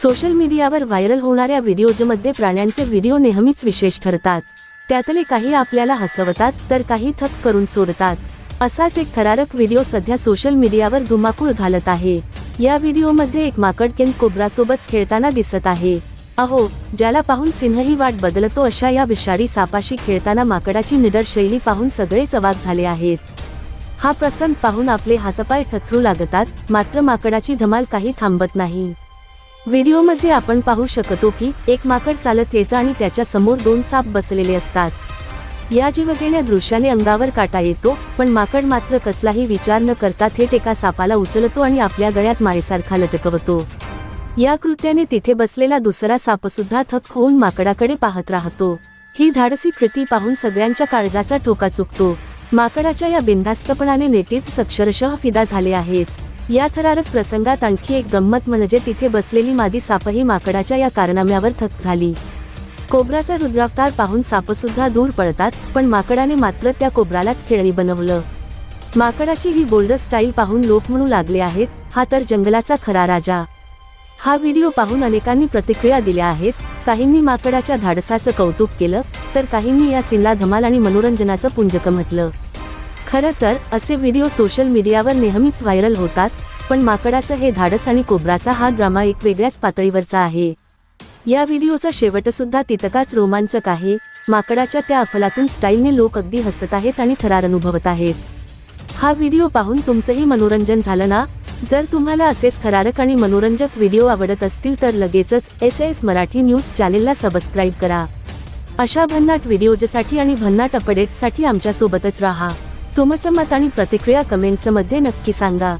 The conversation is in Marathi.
सोशल मीडियावर व्हायरल होणाऱ्या व्हिडिओजमध्ये प्राण्यांचे व्हिडिओ नेहमीच विशेष ठरतात. त्यातले काही आपल्याला हसवतात तर काही थक करून सोडतात. असाच एक थरारक व्हिडिओ सध्या सोशल मीडियावर धुमाकूळ घालत आहे. या व्हिडिओमध्ये एक माकड केन कोब्रासोबत खेळताना दिसत आहे. अहो ज्याला पाहून सिंहही वाट बदलतो अशा या विषारी सापाशी खेळताना माकडाची निडर शैली पाहून सगळेच अवाक झाले आहेत. हा प्रसंग पाहून आपले हातपाय थथरू लागतात मात्र माकडाची धमाल काही थांबत नाही. व्हिडिओमध्ये आपण पाहू शकतो की एक माकड चालत येतं आणि त्याच्यासमोर दोन साप बसलेले असतात. या जीवघेण्या दृश्याने अंगावर काटा येतो पण माकड मात्र कसलाही विचार न करता थेट एका सापाला उचलतो आणि आपल्या गळ्यात माळेसारखा लटकवतो. या कृत्याने तिथे बसलेला दुसरा सापसुद्धा थक होऊन माकडाकडे पाहत राहतो. ही धाडसी कृती पाहून सगळ्यांच्या काळजाचा ठोका चुकतो. माकडाच्या या बिनधास्तपणाने नेटीज अक्षरशः फिदा झाले आहेत. या थरारक प्रसंगात आणखी एक गंमत म्हणजे तिथे बसलेली मादी सापही माकडाच्या या कारनाम्यावर थक झाली. कोबराचा रुद्रावतार पाहून सापसुद्धा दूर पळतात पण माकडाने मात्र त्या कोबरालाच खेळणी बनवलं. माकडाची ही बोल्ड स्टाईल पाहून लोक म्हणू लागले आहेत हा तर जंगलाचा खरा राजा. हा व्हिडिओ पाहून अनेकांनी प्रतिक्रिया दिल्या आहेत काहींनी माकडाच्या धाडसाचं कौतुक केलं तर काहींनी या सीनला धमाल आणि मनोरंजनाचं पुंजक म्हटलं. खरं तर असे व्हिडिओ सोशल मीडियावर नेहमीच व्हायरल होतात पण माकडाचं हे धाडस आणि कोबराचा हा ड्रामा एक वेगळ्याच पातळीवरचा आहे. या व्हिडिओचा शेवटसुद्धा तितकाच रोमांचक आहे माकडाच्या त्या अफलातून स्टाईलने लोक अगदी हसत आहेत आणि थरार अनुभवत आहेत. हा व्हिडिओ पाहून तुमचंही मनोरंजन झालं ना? जर तुम्हाला असेच थरारक आणि मनोरंजक व्हिडिओ आवडत असतील तर लगेचच एस एस मराठी न्यूज चॅनेलला सबस्क्राईब करा. अशा भन्नाट व्हिडिओजसाठी आणि भन्नाट अपडेट्ससाठी आमच्यासोबतच राहा. तुमचं मत आणि प्रतिक्रिया कमेंट्समध्ये नक्की सांगा.